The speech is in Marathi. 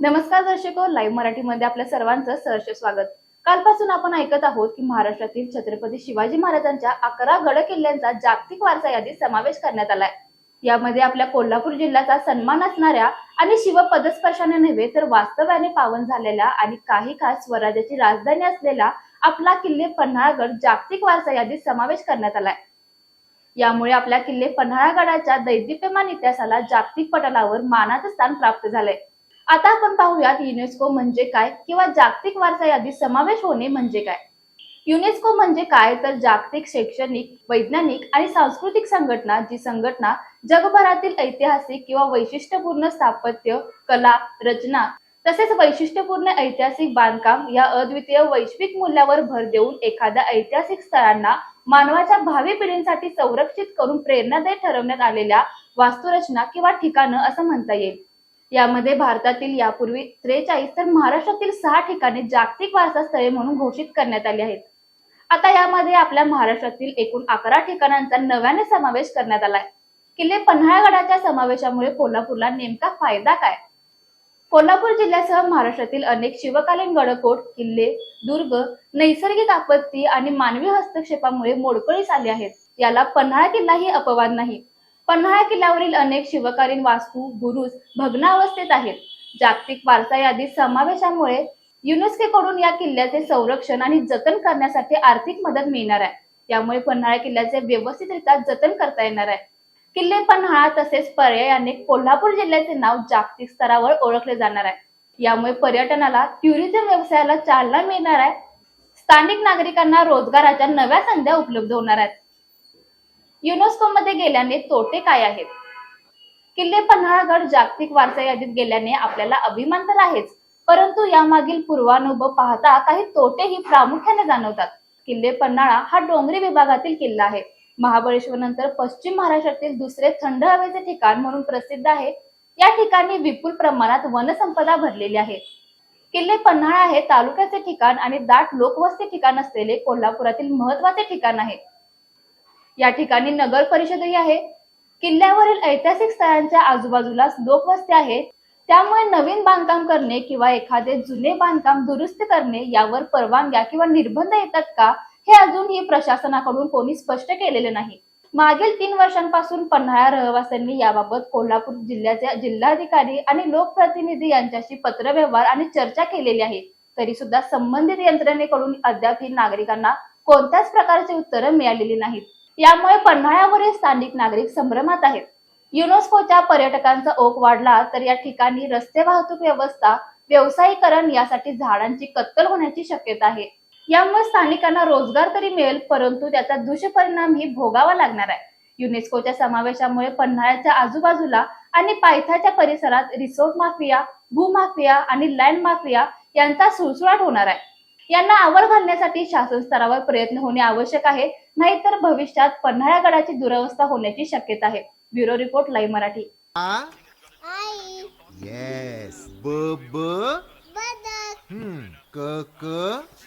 नमस्कार दर्शको लाईव्ह मराठीमध्ये आपल्या सर्वांचं सहर्ष स्वागत. कालपासून आपण ऐकत आहोत की महाराष्ट्रातील छत्रपती शिवाजी महाराजांच्या अकरा गड किल्ल्यांचा जागतिक वारसा यादीत समावेश करण्यात आलाय. यामध्ये आपल्या कोल्हापूर जिल्ह्याचा सन्मान असणाऱ्या आणि शिव पदस्पर्शाने नव्हे तर वास्तव्याने पावन झालेल्या आणि काही काळ स्वराज्याची राजधानी असलेला आपला किल्ले पन्हाळगड जागतिक वारसा यादीत समावेश करण्यात आलाय. यामुळे आपल्या किल्ले पन्हाळागडाच्या दैदिप्यमान इतिहासाला जागतिक पटलावर मानाचं स्थान प्राप्त झालंय. आता आपण पाहूयात युनेस्को म्हणजे काय किंवा जागतिक वारसा यादीत समावेश होणे म्हणजे काय? युनेस्को म्हणजे काय? तर जागतिक शैक्षणिक वैज्ञानिक आणि सांस्कृतिक संघटना जी संघटना जगभरातील ऐतिहासिक किंवा वैशिष्ट्यपूर्ण स्थापत्य कला रचना तसेच वैशिष्ट्यपूर्ण ऐतिहासिक बांधकाम या अद्वितीय वैश्विक मूल्यावर भर देऊन एखाद्या ऐतिहासिक स्थळांना मानवाच्या भावी पिढींसाठी संरक्षित करून प्रेरणादायी ठरवण्यात आलेल्या वास्तुरचना किंवा ठिकाणं असं म्हणता येईल. यामध्ये भारतातील यापूर्वी त्रेचाळीस तर महाराष्ट्रातील सहा ठिकाणे जागतिक वारसा स्थळे म्हणून घोषित करण्यात आली आहेत. आता यामध्ये आपल्या महाराष्ट्रातील एकूण अकरा ठिकाणांचा नव्याने समावेश करण्यात आलाय. किल्ले पन्हाळगडाच्या समावेशामुळे कोल्हापूरला नेमका फायदा काय? कोल्हापूर जिल्ह्यासह महाराष्ट्रातील अनेक शिवकालीन गडकोट किल्ले दुर्ग नैसर्गिक आपत्ती आणि मानवी हस्तक्षेपामुळे मोडकळीस आले आहेत. याला पन्हाळा किल्लाही अपवाद नाही. पन्हाळा किल्ल्यावरील अनेक शिवकालीन वास्तू बुरुज भग्नावस्थेत आहेत. जागतिक वारसा यादीत समावेशामुळे युनेस्कोकडून या किल्ल्याचे संरक्षण आणि जतन करण्यासाठी आर्थिक मदत मिळणार आहे. त्यामुळे पन्हाळा किल्ल्याचे व्यवस्थितरित्या जतन करता येणार आहे. किल्ले पन्हाळा तसेच पर्यायाने कोल्हापूर जिल्ह्याचे नाव जागतिक स्तरावर ओळखले जाणार आहे. यामुळे पर्यटनाला टुरिझम व्यवसायाला चालना मिळणार आहे. स्थानिक नागरिकांना रोजगाराच्या नव्या संध्या उपलब्ध होणार आहेत. युनेस्को मध्ये गेल्याने तोटे काय आहेत? किल्ले पन्हाळागड जागतिक वारसा यादीत गेल्याने आपल्याला अभिमान तर आहेच परंतु यामागील पूर्वानुभव पाहता काही तोटेही प्रामुख्याने जाणवतात. किल्ले पन्हाळा हा डोंगरी विभागातील किल्ला आहे. महाबळेश्वर नंतर पश्चिम महाराष्ट्रातील दुसरे थंड हवेचे ठिकाण म्हणून प्रसिद्ध आहे. या ठिकाणी विपुल प्रमाणात वनसंपदा भरलेली आहे. किल्ले पन्हाळा हे तालुक्याचे ठिकाण आणि दाट लोकवस्ती ठिकाण असलेले कोल्हापुरातील महत्त्वाचे ठिकाण आहे. या ठिकाणी नगर परिषदही आहे. किल्ल्यावरील ऐतिहासिक स्थळांच्या आजूबाजूला लोकवस्ती आहे. त्यामुळे नवीन बांधकाम करणे किंवा एखादे जुने बांधकाम दुरुस्त करणे यावर परवानग्या किंवा निर्बंध येतात का? हे अजूनही प्रशासनाकडून कोणी स्पष्ट केलेले नाही. मागील तीन वर्षांपासून पन्हाळा रहिवाशांनी याबाबत कोल्हापूर जिल्ह्याचे जिल्हाधिकारी आणि लोकप्रतिनिधी यांच्याशी पत्रव्यवहार आणि चर्चा केलेली आहे. तरी सुद्धा संबंधित यंत्रणेकडून अद्याप ही नागरिकांना कोणत्याच प्रकारची उत्तरं मिळालेली नाहीत. यामुळे पन्हाळ्यावरील स्थानिक नागरिक संभ्रमात आहेत. युनेस्कोच्या पर्यटकांचा ओघ वाढला तर या ठिकाणी रस्ते वाहतूक व्यवस्था व्यावसायीकरण यासाठी झाडांची कत्तल होण्याची शक्यता आहे. यामुळे स्थानिकांना रोजगार तरी मिळेल परंतु त्याचा दुष्परिणाम ही भोगावा लागणार आहे. युनेस्कोच्या समावेशामुळे पन्हाळ्याच्या आजूबाजूला आणि पायथ्याच्या परिसरात रिसोर्ट माफिया भूमाफिया आणि लँड माफिया यांचा सुळसुळाट होणार आहे. यांना आवर घालण्यासाठी शासन स्तरावर प्रयत्न होणे आवश्यक आहे नाहीतर भविष्यात पन्हाळ्यागडाची दुरवस्था होण्याची शक्यता आहे. Bureau report live Marathi. Yes ब ब? क क?